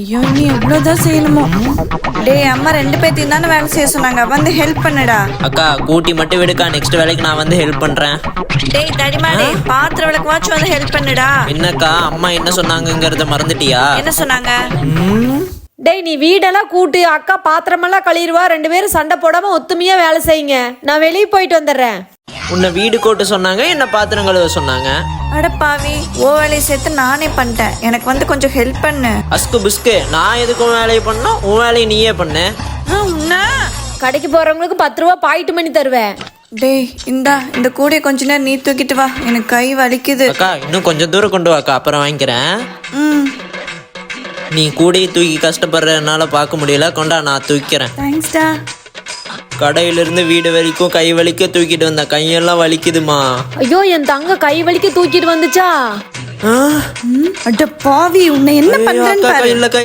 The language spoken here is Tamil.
ஐயோ நீ எவ்வளவுதான் செய்யணுமோ. டேய் அம்மா ரெண்டு பேர்த்தையும் தானே வேலை செய்ய சொன்னாங்க. வந்து ஹெல்ப் பண்ணுடா. அக்கா கூட்டி மட்டும் விடுக்கா. நெக்ஸ்ட் வேலைக்கு நான் வந்து ஹெல்ப் பண்றேன். டேய் தடிமா டேய் பாத்திர விளக்குவாச்சும் வந்து ஹெல்ப் பண்ணுடா. என்னக்கா அம்மா என்ன சொன்னாங்கங்கறத மறந்துட்டியா? என்ன சொன்னாங்க? டேய் நீ வீடெல்லாம் கூட்டு அக்கா பாத்திரமெல்லாம் கழுவிடுவா. ரெண்டு பேரும் சண்டை போடாம ஒத்துமையா வேலை செய்யுங்க. நான் வெளியே போயிட்டு வந்துடுறேன். உன்னை வீடு கூட்ட சொன்னாங்க என்ன பாத்திரம் கழுவ சொன்னாங்க. அட பாவி ஓ வேலையை சேர்த்து நானே பண்ணிட்டேன். எனக்கு வந்து கொஞ்சம் ஹெல்ப் பண்ணு. அஸ்கு பிஸ்கு நான் எதுக்கும் வேலையை பண்ணோம் உன் வேலையை நீயே பண்ணு. கடைக்கு போறவங்களுக்கு பத்து ரூபா பாயிட்டு பண்ணி தருவேன். டேய் இந்தா இந்த கூடைய கொஞ்ச நேரம் நீ தூக்கிட்டு வா. எனக்கு கை வலிக்குது. அக்கா இன்னும் கொஞ்சம் தூரம் கொண்டு வாக்கா அப்புறம் வாங்கிக்கிறேன். ம். நீ கூடையை தூக்கி கஷ்டப்படுறதுனால பார்க்க முடியல கொண்டா நான் தூக்கிறேன். தேங்க்ஸ்டா கடையிலிருந்து வீடு வரைக்கும் கை வலிக்க தூக்கிட்டு வந்தேன் கையெல்லாம் வலிக்குதுமா. ஐயோ என் தங்க கை வலிக்கு தூக்கிட்டு வந்துச்சா? அட பாவி உன்னை என்ன பண்றேன்னு பாரு. கையில கை